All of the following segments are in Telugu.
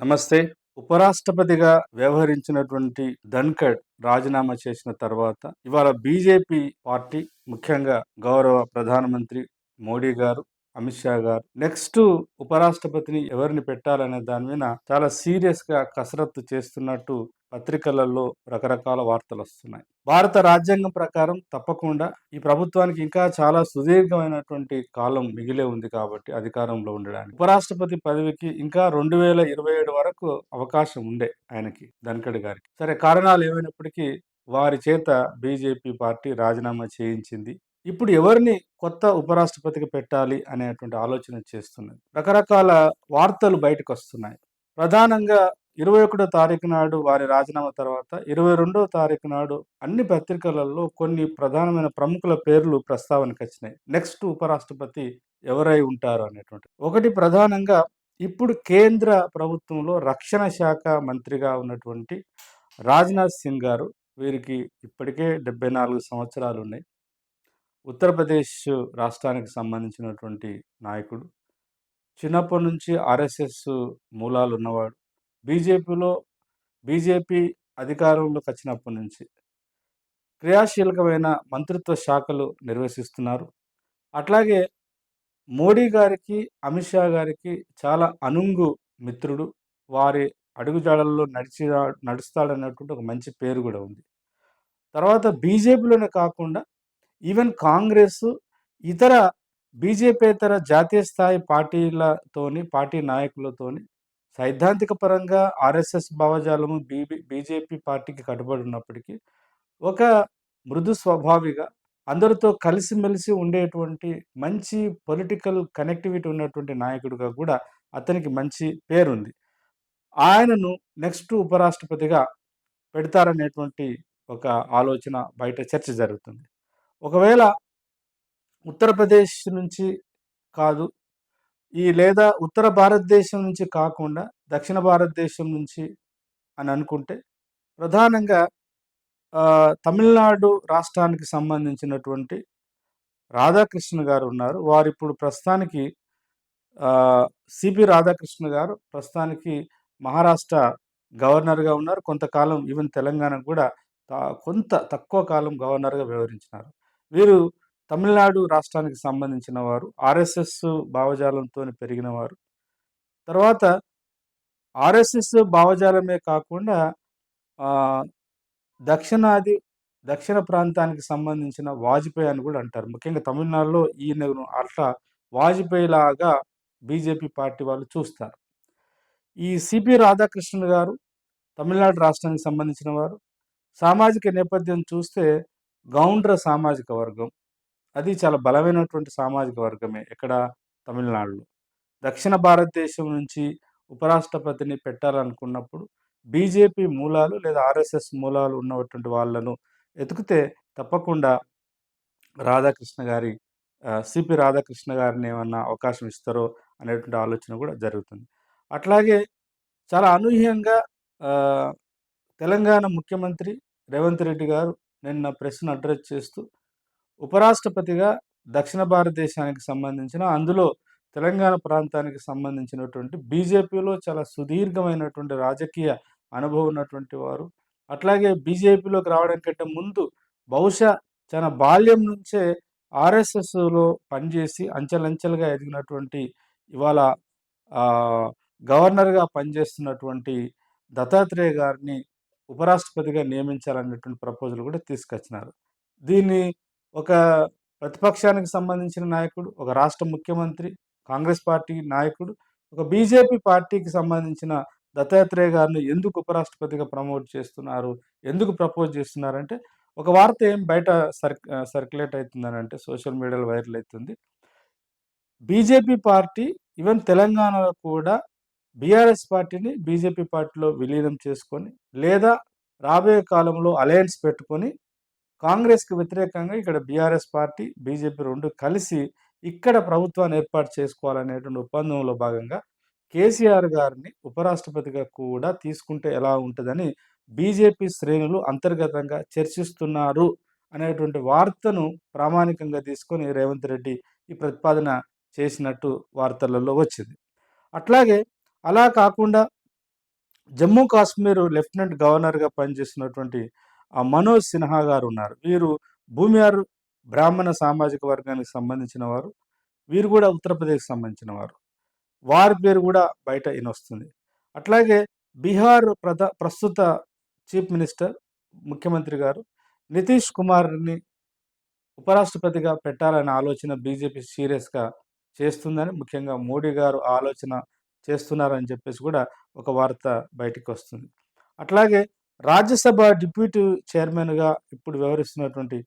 నమస్తే. ఉపరాష్ట్రపతిగా వ్యవహరించినటువంటి ధన్కడ్ రాజీనామా చేసిన తర్వాత ఇవాళ బీజేపీ పార్టీ ముఖ్యంగా గౌరవ ప్రధానమంత్రి మోడీ గారు అమిత్ షా గారు నెక్స్ట్ ఉపరాష్ట్రపతిని ఎవరిని పెట్టాలనే దాని మీద చాలా సీరియస్గా కసరత్తు చేస్తున్నట్టు పత్రికలలో రకరకాల వార్తలు వస్తున్నాయి భారత రాజ్యాంగం ప్రకారం తప్పకుండా ఈ ప్రభుత్వానికి ఇంకా చాలా సుదీర్ఘమైనటువంటి కాలం మిగిలే ఉంది కాబట్టి అధికారంలో ఉండడానికి. ఉపరాష్ట్రపతి పదవికి ఇంకా రెండు వేల ఇరవై ఏడు వరకు అవకాశం ఉండే ఆయనకి ధన్కడ్ గారికి. సరే కారణాలు ఏమైనప్పటికీ వారి చేత బీజేపీ పార్టీ రాజీనామా చేయించింది. ఇప్పుడు ఎవరిని కొత్త ఉపరాష్ట్రపతికి పెట్టాలి అనేటువంటి ఆలోచన చేస్తున్నది. రకరకాల వార్తలు బయటకు వస్తున్నాయి ప్రధానంగా ఇరవై ఒకటో తారీఖు నాడు వారి రాజీనామా తర్వాత ఇరవై రెండో తారీఖు నాడు అన్ని పత్రికలలో కొన్ని ప్రధానమైన ప్రముఖుల పేర్లు ప్రస్తావనకు వచ్చినాయి. నెక్స్ట్ ఉపరాష్ట్రపతి ఎవరై ఉంటారు అనేటువంటి. ఒకటి ప్రధానంగా ఇప్పుడు కేంద్ర ప్రభుత్వంలో రక్షణ శాఖ మంత్రిగా ఉన్నటువంటి రాజ్నాథ్ సింగ్ గారు వీరికి ఇప్పటికే డెబ్బై నాలుగు సంవత్సరాలు ఉన్నాయి. ఉత్తరప్రదేశ్ రాష్ట్రానికి సంబంధించినటువంటి నాయకుడు. చిన్నప్పటి నుంచి ఆర్ఎస్ఎస్ మూలాలు ఉన్నవాడు. బీజేపీలో బీజేపీ అధికారంలోకి వచ్చినప్పటి నుంచి క్రియాశీలకమైన మంత్రిత్వ శాఖలు నిర్వహిస్తున్నారు అట్లాగే మోడీ గారికి అమిత్ షా గారికి చాలా అనుంగు మిత్రుడు. వారి అడుగుజాడల్లో నడిచి నడుస్తాడన్నటువంటి ఒక మంచి పేరు కూడా ఉంది. తర్వాత బీజేపీలోనే కాకుండా ఈవెన్ కాంగ్రెస్ ఇతర బీజేపీతర జాతీయ స్థాయి పార్టీలతోని పార్టీ నాయకులతోని సైద్ధాంతిక పరంగా ఆర్ఎస్ఎస్ భావజాలము బీబీ బీజేపీ పార్టీకి కట్టుబడి ఉన్నప్పటికీ ఒక మృదు స్వభావిగా అందరితో కలిసిమెలిసి ఉండేటువంటి మంచి పొలిటికల్ కనెక్టివిటీ ఉన్నటువంటి నాయకుడిగా కూడా అతనికి మంచి పేరుంది. ఆయనను నెక్స్ట్ ఉపరాష్ట్రపతిగా పెడతారనేటువంటి ఒక ఆలోచన బయట చర్చ జరుగుతుంది. ఒకవేళ ఉత్తరప్రదేశ్ నుంచి కాదు ఈ లేదా ఉత్తర భారతదేశం నుంచి కాకుండా దక్షిణ భారతదేశం నుంచి అని అనుకుంటే ప్రధానంగా తమిళనాడు రాష్ట్రానికి సంబంధించినటువంటి రాధాకృష్ణ గారు ఉన్నారు. వారు ఇప్పుడు ప్రస్తుతానికి సిపి రాధాకృష్ణ గారు ప్రస్తుతానికి మహారాష్ట్ర గవర్నర్గా ఉన్నారు. కొంతకాలం ఈవెన్ తెలంగాణ కూడా కొంత తక్కువ కాలం గవర్నర్గా వ్యవహరించినారు. వీరు తమిళనాడు రాష్ట్రానికి సంబంధించిన వారు ఆర్ఎస్ఎస్ భావజాలంతో పెరిగిన వారు. తర్వాత ఆర్ఎస్ఎస్ భావజాలమే కాకుండా దక్షిణాది దక్షిణ ప్రాంతానికి సంబంధించిన వాజ్పేయి అని కూడా అంటారు. ముఖ్యంగా తమిళనాడులో ఈయన అట్లా వాజ్పేయి లాగా బీజేపీ పార్టీ వాళ్ళు చూస్తారు. ఈ సిపి రాధాకృష్ణన్ గారు తమిళనాడు రాష్ట్రానికి సంబంధించిన వారు. సామాజిక నేపథ్యం చూస్తే గౌండ్ర సామాజిక వర్గం అది చాలా బలమైనటువంటి సామాజిక వర్గమే ఎక్కడ తమిళనాడులో. దక్షిణ భారతదేశం నుంచి ఉపరాష్ట్రపతిని పెట్టాలనుకున్నప్పుడు బీజేపీ మూలాలు లేదా ఆర్ఎస్ఎస్ మూలాలు ఉన్నటువంటి వాళ్ళను ఎతికితే తప్పకుండా రాధాకృష్ణ గారి సిపి రాధాకృష్ణ గారిని ఏమన్నా అవకాశం ఇస్తారో అనేటువంటి ఆలోచన కూడా జరుగుతుంది. అట్లాగే చాలా అనూహ్యంగా తెలంగాణ ముఖ్యమంత్రి రేవంత్ రెడ్డి గారు నిన్న ప్రెస్ను అడ్రస్ చేస్తూ ఉపరాష్ట్రపతిగా దక్షిణ భారతదేశానికి సంబంధించిన అందులో తెలంగాణ ప్రాంతానికి సంబంధించినటువంటి బీజేపీలో చాలా సుదీర్ఘమైనటువంటి రాజకీయ అనుభవం ఉన్నటువంటి వారు. అట్లాగే బీజేపీలోకి రావడం కంటే ముందు బహుశా చాలా బాల్యం నుంచే ఆర్ఎస్ఎస్లో పనిచేసి అంచెలంచెలుగా ఎదిగినటువంటి ఇవాళ గవర్నర్గా పనిచేస్తున్నటువంటి దత్తాత్రేయ గారిని ఉపరాష్ట్రపతిగా నియమించాలన్నటువంటి ప్రపోజల్ కూడా తీసుకొచ్చినారు. దీన్ని ఒక ప్రతిపక్షానికి సంబంధించిన నాయకుడు ఒక రాష్ట్ర ముఖ్యమంత్రి కాంగ్రెస్ పార్టీ నాయకుడు ఒక బీజేపీ పార్టీకి సంబంధించిన దత్తాత్రేయ గారిని ఎందుకు ఉపరాష్ట్రపతిగా ప్రమోట్ చేస్తున్నారు ఎందుకు ప్రపోజ్ చేస్తున్నారంటే ఒక వార్త ఏం బయట సర్క్ సర్క్యులేట్ అవుతుందని అంటే సోషల్ మీడియాలో వైరల్ అవుతుంది. బీజేపీ పార్టీ ఈవెన్ తెలంగాణలో కూడా బీఆర్ఎస్ పార్టీని బీజేపీ పార్టీలో విలీనం చేసుకొని లేదా రాబోయే కాలంలో అలయన్స్ పెట్టుకొని కాంగ్రెస్కి వ్యతిరేకంగా ఇక్కడ బీఆర్ఎస్ పార్టీ బీజేపీ రెండు కలిసి ఇక్కడ ప్రభుత్వాన్ని ఏర్పాటు చేసుకోవాలనేటువంటి ఒప్పందంలో భాగంగా కేసీఆర్ గారిని ఉపరాష్ట్రపతిగా కూడా తీసుకుంటే ఎలా ఉంటుందని బీజేపీ శ్రేణులు అంతర్గతంగా చర్చిస్తున్నారు అనేటువంటి వార్తను ప్రామాణికంగా తీసుకొని రేవంత్ రెడ్డి ఈ ప్రతిపాదన చేసినట్టు వార్తలలో వచ్చింది. అట్లాగే అలా కాకుండా జమ్మూ కాశ్మీర్ లెఫ్టినెంట్ గవర్నర్గా పనిచేస్తున్నటువంటి ఆ మనోజ్ సిన్హా గారు ఉన్నారు. వీరు భూమియార్ బ్రాహ్మణ సామాజిక వర్గానికి సంబంధించిన వారు. వీరు కూడా ఉత్తరప్రదేశ్కి సంబంధించిన వారు. వారి పేరు కూడా బయట ఇనొస్తుంది అట్లాగే బీహార్ ప్రధా ప్రస్తుత చీఫ్ మినిస్టర్ ముఖ్యమంత్రి గారు నితీష్ కుమార్ని ఉపరాష్ట్రపతిగా పెట్టాలనే ఆలోచన బీజేపీ సీరియస్గా చేస్తుందని ముఖ్యంగా మోడీ గారు ఆలోచన చేస్తున్నారని చెప్పేసి కూడా ఒక వార్త బయటికి వస్తుంది అట్లాగే రాజ్యసభ డిప్యూటీ చైర్మన్గా ఇప్పుడు వ్యవహరిస్తున్నటువంటి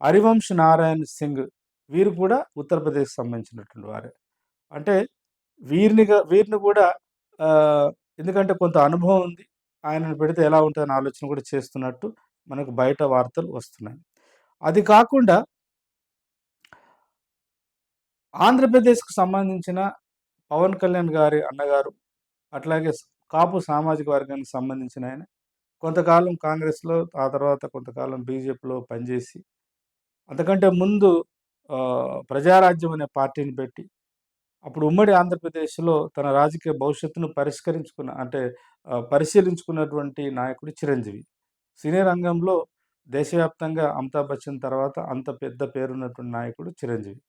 హరివంశ్ నారాయణ్ సింగ్ వీరు కూడా ఉత్తరప్రదేశ్ సంబంధించినటువంటి వారే. అంటే వీరినిగా వీరిని కూడా ఎందుకంటే కొంత అనుభవం ఉంది. ఆయనను పెడితే ఎలా ఉంటుందని ఆలోచన కూడా చేస్తున్నట్టు మనకు బయట వార్తలు వస్తున్నాయి. అది కాకుండా ఆంధ్రప్రదేశ్కు సంబంధించిన పవన్ కళ్యాణ్ గారి అన్నగారు అట్లాగే కాపు సామాజిక వర్గానికి సంబంధించిన ఆయన కొంతకాలం కాంగ్రెస్లో ఆ తర్వాత కొంతకాలం బీజేపీలో పనిచేసి అంతకంటే ముందు ప్రజారాజ్యం అనే పార్టీని పెట్టి అప్పుడు ఉమ్మడి ఆంధ్రప్రదేశ్లో తన రాజకీయ భవిష్యత్తును పరిష్కరించుకున్న అంటే పరిశీలించుకున్నటువంటి నాయకుడు చిరంజీవి. సినీ రంగంలో దేశవ్యాప్తంగా అమితాబ్ బచ్చన్ తర్వాత అంత పెద్ద పేరున్నటువంటి నాయకుడు చిరంజీవి.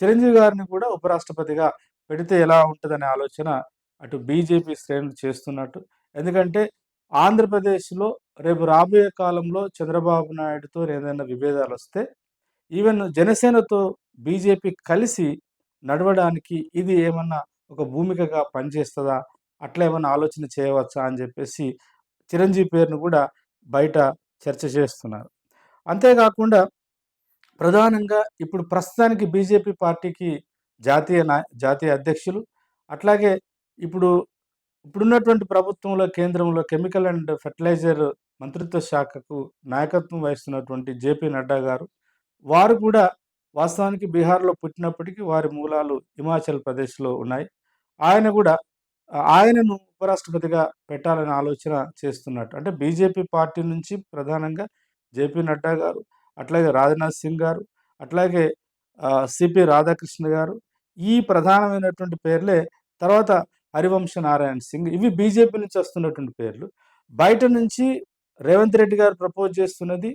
చిరంజీవి గారిని కూడా ఉపరాష్ట్రపతిగా పెడితే ఎలా ఉంటుందనే ఆలోచన అటు బీజేపీ శ్రేణులు చేస్తున్నట్టు. ఎందుకంటే ఆంధ్రప్రదేశ్లో రేపు రాబోయే కాలంలో చంద్రబాబు నాయుడుతో ఏదైనా విభేదాలు వస్తే ఈవెన్ జనసేనతో బీజేపీ కలిసి నడవడానికి ఇది ఏమన్నా ఒక భూమికగా పనిచేస్తుందా అట్లా ఏమన్నా ఆలోచన చేయవచ్చా అని చెప్పేసి చిరంజీవి పేరును కూడా బయట చర్చ చేస్తున్నారు. అంతేకాకుండా ప్రధానంగా ఇప్పుడు ప్రస్తుతానికి బీజేపీ పార్టీకి జాతీయ నా జాతీయ అధ్యక్షులు అట్లాగే ఇప్పుడు ఇప్పుడున్నటువంటి ప్రభుత్వంలో కేంద్రంలో కెమికల్ అండ్ ఫెర్టిలైజర్ మంత్రిత్వ శాఖకు నాయకత్వం వహిస్తున్నటువంటి జేపీ నడ్డా గారు వారు కూడా వాస్తవానికి బీహార్లో పుట్టినప్పటికీ వారి మూలాలు హిమాచల్ ప్రదేశ్లో ఉన్నాయి. ఆయన కూడా ఆయనను ఉపరాష్ట్రపతిగా పెట్టాలనే ఆలోచన చేస్తున్నట్టు. అంటే బీజేపీ పార్టీ నుంచి ప్రధానంగా జేపీ నడ్డా గారు అట్లాగే రాజ్నాథ్ సింగ్ గారు అట్లాగే సిపి రాధాకృష్ణ గారు ఈ ప్రధానమైనటువంటి పేర్లే తర్వాత హరివంశ నారాయణ సింగ్ ఇవి బీజేపీ నుంచి వస్తున్నటువంటి పేర్లు. బయట నుంచి రేవంత్ రెడ్డి గారు ప్రపోజ్ చేస్తున్నది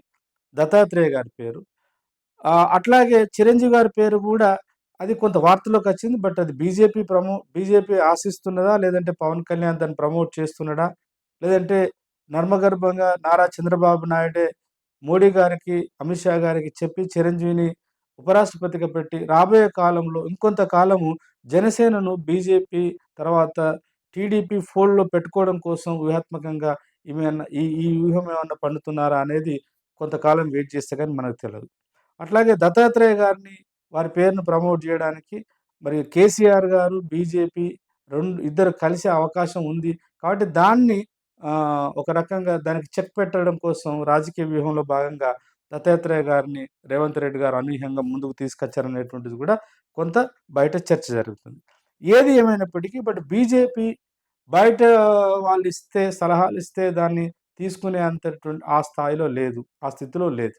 దత్తాత్రేయ గారి పేరు. అట్లాగే చిరంజీవి గారి పేరు కూడా అది కొంత వార్తలోకి వచ్చింది బట్ అది బీజేపీ ప్రమో బీజేపీ ఆశిస్తున్నదా లేదంటే పవన్ కళ్యాణ్ దాన్ని ప్రమోట్ చేస్తున్నాడా లేదంటే నర్మగర్భంగా నారా చంద్రబాబు నాయుడే మోడీ గారికి అమిత్ షా గారికి చెప్పి చిరంజీవిని ఉపరాష్ట్రపతిగా పెట్టి రాబోయే కాలంలో ఇంకొంత కాలము జనసేనను బీజేపీ తర్వాత టీడీపీ ఫోల్డ్లో పెట్టుకోవడం కోసం వ్యూహాత్మకంగా ఏమైనా ఈ ఈ వ్యూహం ఏమన్నా పండుతున్నారా అనేది కొంతకాలం వెయిట్ చేస్తే కానీ మనకు తెలియదు అట్లాగే దత్తాత్రేయ గారిని వారి పేరును ప్రమోట్ చేయడానికి మరి కేసీఆర్ గారు బీజేపీ రెండు ఇద్దరు కలిసే అవకాశం ఉంది కాబట్టి దాన్ని ఒక రకంగా దానికి చెక్ పెట్టడం కోసం రాజకీయ వ్యూహంలో భాగంగా దత్తాత్రేయ గారిని రేవంత్ రెడ్డి గారు అనూహ్యంగా ముందుకు తీసుకొచ్చారనేటువంటిది కూడా కొంత బయట చర్చ జరుగుతుంది. ఏది ఏమైనప్పటికీ బట్ బీజేపీ బయట వాళ్ళు ఇస్తే సలహాలు ఇస్తే దాన్ని తీసుకునే అంతటువంటి ఆ స్థాయిలో లేదు ఆ స్థితిలో లేదు.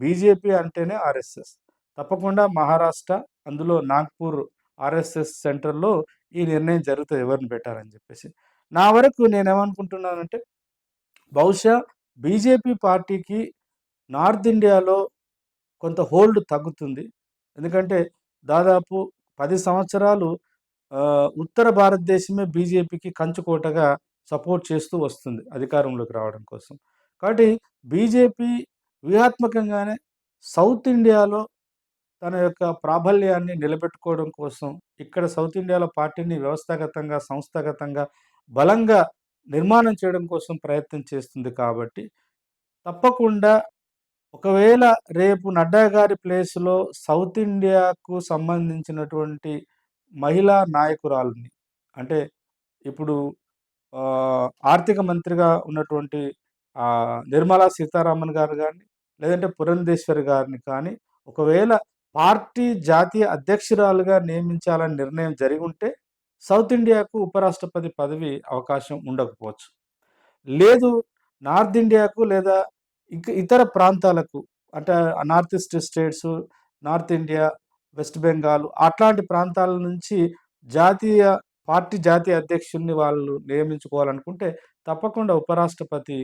బీజేపీ అంటేనే ఆర్ఎస్ఎస్. తప్పకుండా మహారాష్ట్ర అందులో నాగ్పూర్ ఆర్ఎస్ఎస్ సెంటర్లో ఈ నిర్ణయం జరుగుతుంది ఎవరిని పెట్టారని చెప్పేసి. నా వరకు నేనేమనుకుంటున్నానంటే బహుశా బీజేపీ పార్టీకి నార్త్ ఇండియాలో కొంత హోల్డ్ తగ్గుతుంది. ఎందుకంటే దాదాపు పది సంవత్సరాలు ఉత్తర భారతదేశమే బీజేపీకి కంచుకోటగా సపోర్ట్ చేస్తూ వస్తుంది అధికారంలోకి రావడం కోసం. కాబట్టి బీజేపీ వ్యూహాత్మకంగానే సౌత్ ఇండియాలో తన యొక్క ప్రాబల్యాన్ని నిలబెట్టుకోవడం కోసం ఇక్కడ సౌత్ ఇండియాలో పార్టీని వ్యవస్థాగతంగా సంస్థాగతంగా బలంగా నిర్మాణం చేయడం కోసం ప్రయత్నం చేస్తుంది కాబట్టి తప్పకుండా ఒకవేళ రేపు నడ్డా గారి ప్లేస్లో సౌత్ ఇండియాకు సంబంధించినటువంటి మహిళా నాయకురాలని అంటే ఇప్పుడు ఆర్థిక మంత్రిగా ఉన్నటువంటి నిర్మలా సీతారామన్ గారు కానీ లేదంటే పురంధేశ్వరి గారిని కానీ ఒకవేళ పార్టీ జాతీయ అధ్యక్షురాలుగా నియమించాలని నిర్ణయం జరిగి ఉంటే సౌత్ ఇండియాకు ఉపరాష్ట్రపతి పదవి అవకాశం ఉండకపోవచ్చు. లేదు నార్త్ ఇండియాకు లేదా ఇంక ఇతర ప్రాంతాలకు అంటే north east states north India West Bengal అట్లాంటి ప్రాంతాల నుంచి జాతీయ పార్టీ జాతీయ అధ్యక్షుడిని వాళ్ళు నియమించుకోవాలనుకుంటే తప్పకుండా ఉపరాష్ట్రపతి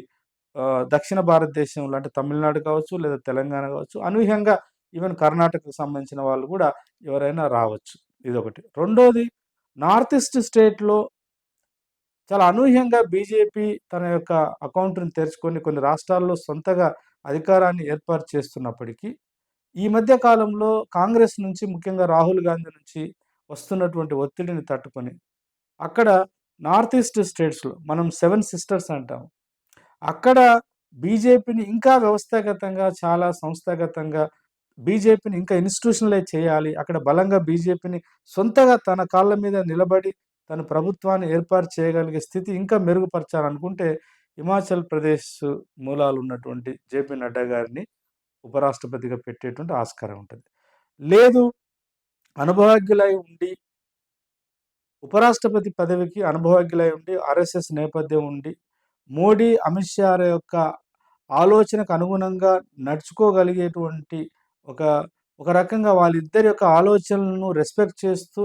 దక్షిణ భారతదేశంలో అంటే తమిళనాడు కావచ్చు, లేదా తెలంగాణ కావచ్చు, అనూహ్యంగా ఈవెన్ కర్ణాటకకు సంబంధించిన వాళ్ళు కూడా ఎవరైనా రావచ్చు. ఇదొకటి. రెండోది నార్త్ ఈస్ట్ స్టేట్‌లో చాలా అనూహ్యంగా బీజేపీ తన యొక్క అకౌంట్ను తెరుచుకొని కొన్ని రాష్ట్రాల్లో సొంతగా అధికారాన్ని ఏర్పాటు చేస్తున్నప్పటికీ, ఈ మధ్య కాలంలో కాంగ్రెస్ నుంచి ముఖ్యంగా రాహుల్ గాంధీ నుంచి వస్తున్నటువంటి ఒత్తిడిని తట్టుకొని, అక్కడ నార్త్ ఈస్ట్ స్టేట్స్‌లో మనం సెవెన్ సిస్టర్స్ అంటాం. అక్కడ బీజేపీని ఇంకా వ్యవస్థాగతంగా, చాలా సంస్థాగతంగా బీజేపీని ఇంకా ఇన్‌స్టిట్యూషనలైజ్ చేయాలి. అక్కడ బలంగా బీజేపీని సొంతగా తన కాళ్ళ మీద నిలబడి, తన ప్రభుత్వాన్ని ఏర్పాటు చేయగలిగే స్థితి ఇంకా మెరుగుపరచాలనుకుంటే, హిమాచల్ ప్రదేశ్ మూలాలున్నటువంటి జేపీ నడ్డా గారిని ఉపరాష్ట్రపతిగా పెట్టేటువంటి ఆస్కారం ఉంటుంది. లేదు అనుభవజ్ఞులై ఉండి ఉపరాష్ట్రపతి పదవికి అనుభవజ్ఞులై ఉండి, ఆర్ఎస్ఎస్ నేపథ్యం ఉండి, మోడీ, అమిత్ షా యొక్క ఆలోచనకు అనుగుణంగా నడుచుకోగలిగేటువంటి ఒక, ఒక రకంగా వాళ్ళిద్దరి యొక్క ఆలోచనలను రెస్పెక్ట్ చేస్తూ,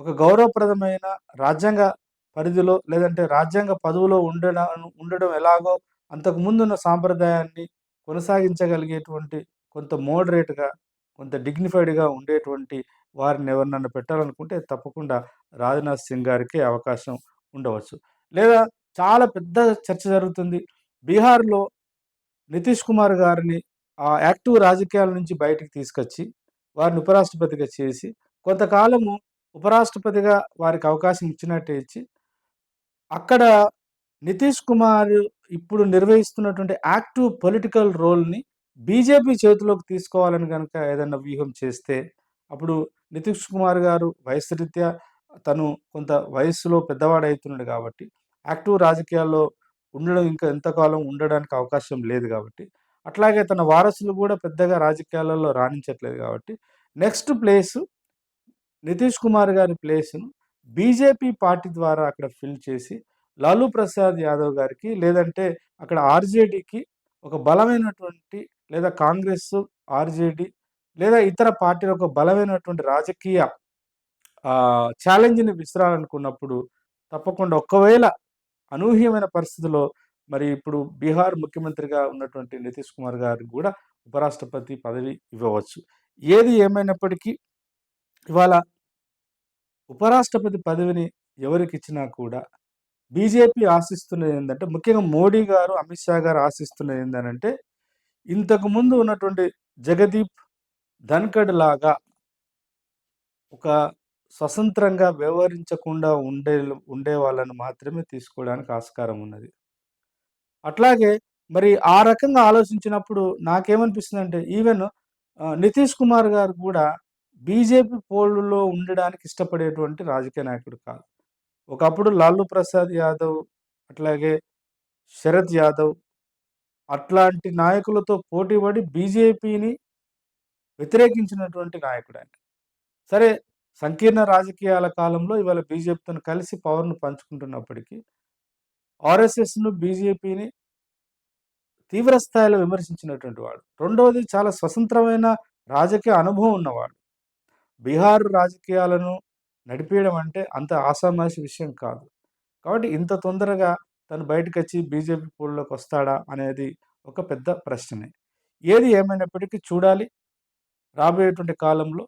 ఒక గౌరవప్రదమైన రాజ్యాంగ పరిధిలో లేదంటే రాజ్యాంగ పదవిలో ఉండడం ఉండడం ఎలాగో అంతకుముందున్న సాంప్రదాయాన్ని కొనసాగించగలిగేటువంటి కొంత మోడరేట్‌గా, కొంత డిగ్నిఫైడ్‌గా ఉండేటువంటి వారిని ఎవరినన్నా పెట్టాలనుకుంటే తప్పకుండా రాజ్‌నాథ్ సింగ్ గారికి అవకాశం ఉండవచ్చు. లేదా చాలా పెద్ద చర్చ జరుగుతుంది. బీహార్‌లో నితీష్ కుమార్ గారిని ఆ యాక్టివ్ రాజకీయాల నుంచి బయటికి తీసుకొచ్చి, వారిని ఉపరాష్ట్రపతిగా చేసి, కొంతకాలము ఉపరాష్ట్రపతిగా వారికి అవకాశం ఇచ్చినట్టే ఇచ్చి, అక్కడ నితీష్ కుమార్ ఇప్పుడు నిర్వహిస్తున్నటువంటి యాక్టివ్ పొలిటికల్ రోల్‌ని బీజేపీ చేతిలోకి తీసుకోవాలని కనుక ఏదైనా వ్యూహం చేస్తే, అప్పుడు నితీష్ కుమార్ గారు వయస్సు రీత్యా తను కొంత వయస్సులో పెద్దవాడవుతున్నాడు కాబట్టి, యాక్టివ్ రాజకీయాల్లో ఉండడం ఇంకా ఎంతకాలం ఉండడానికి అవకాశం లేదు కాబట్టి, అట్లాగే తన వారసులు కూడా పెద్దగా రాజకీయాలలో రాణించట్లేదు కాబట్టి, నెక్స్ట్ ప్లేసు నితీష్ కుమార్ గారి ప్లేస్‌ను బీజేపీ పార్టీ ద్వారా అక్కడ ఫిల్ చేసి, లాలూ ప్రసాద్ యాదవ్ గారికి లేదంటే అక్కడ ఆర్‌జేడీకి ఒక బలమైనటువంటి లేదా కాంగ్రెస్, ఆర్‌జేడీ లేదా ఇతర పార్టీల ఒక బలమైనటువంటి రాజకీయ ఛాలెంజ్‌ని విసరాలనుకున్నప్పుడు తప్పకుండా ఒకవేళ అనూహ్యమైన పరిస్థితిలో మరి ఇప్పుడు బీహార్ ముఖ్యమంత్రిగా ఉన్నటువంటి నితీష్ కుమార్ గారికి కూడా ఉపరాష్ట్రపతి పదవి ఇవ్వవచ్చు. ఏది ఏమైనప్పటికీ ఇవాళ ఉపరాష్ట్రపతి పదవిని ఎవరికి ఇచ్చినా కూడా బీజేపీ ఆశిస్తున్నది ఏంటంటే ముఖ్యంగా మోడీ గారు, అమిత్ షా గారు ఆశిస్తున్నది ఏందనంటే, ఇంతకు ముందు ఉన్నటువంటి జగదీప్ ధన్కడ్ లాగా ఒక స్వతంత్రంగా వ్యవహరించకుండా ఉండే ఉండే వాళ్ళని మాత్రమే తీసుకోవడానికి ఆస్కారం ఉన్నది. అట్లాగే మరి ఆ రకంగా ఆలోచించినప్పుడు నాకేమనిపిస్తుందంటే ఈవెన్ నితీష్ కుమార్ గారు కూడా బీజేపీ ఫోల్డ్‌లో ఉండడానికి ఇష్టపడేటువంటి రాజకీయ నాయకుడు కాదు. ఒకప్పుడు లాలూ ప్రసాద్ యాదవ్, అట్లాగే శరద్ యాదవ్ అట్లాంటి నాయకులతో పోటీపడి బీజేపీని వ్యతిరేకించినటువంటి నాయకుడాయన. సరే సంకీర్ణ రాజకీయాల కాలంలో ఇవాళ బీజేపీతో కలిసి పవర్‌ను పంచుకుంటున్నప్పటికీ, ఆర్ఎస్ఎస్‌ను, బీజేపీని తీవ్ర స్థాయిలో విమర్శించినటువంటి వాడు. రెండవది చాలా స్వతంత్రమైన రాజకీయ అనుభవం ఉన్నవాడు. బీహార్ రాజకీయాలను నడిపేయడం అంటే అంత ఆసామాసి విషయం కాదు. కాబట్టి ఇంత తొందరగా తను బయటకొచ్చి బీజేపీ పోల్లోకి వస్తాడా అనేది ఒక పెద్ద ప్రశ్నే. ఏది ఏమైనప్పటికీ చూడాలి. రాబోయేటువంటి కాలంలో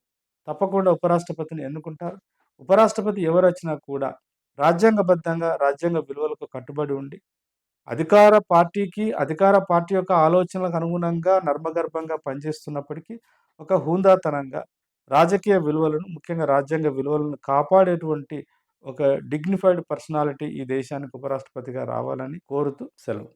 తప్పకుండా ఉపరాష్ట్రపతిని ఎన్నుకుంటారు. ఉపరాష్ట్రపతి ఎవరు వచ్చినా కూడా రాజ్యాంగబద్ధంగా, రాజ్యాంగ విలువలకు కట్టుబడి ఉండి, అధికార పార్టీకి, అధికార పార్టీ యొక్క ఆలోచనలకు అనుగుణంగా నర్మగర్భంగా పనిచేస్తున్నప్పటికీ, ఒక హుందాతనంగా రాజకీయ విలువలను, ముఖ్యంగా రాజ్యాంగ విలువలను కాపాడేటువంటి ఒక డిగ్నిఫైడ్ పర్సనాలిటీ ఈ దేశానికి ఉపరాష్ట్రపతిగా రావాలని కోరుతూ సెలవు.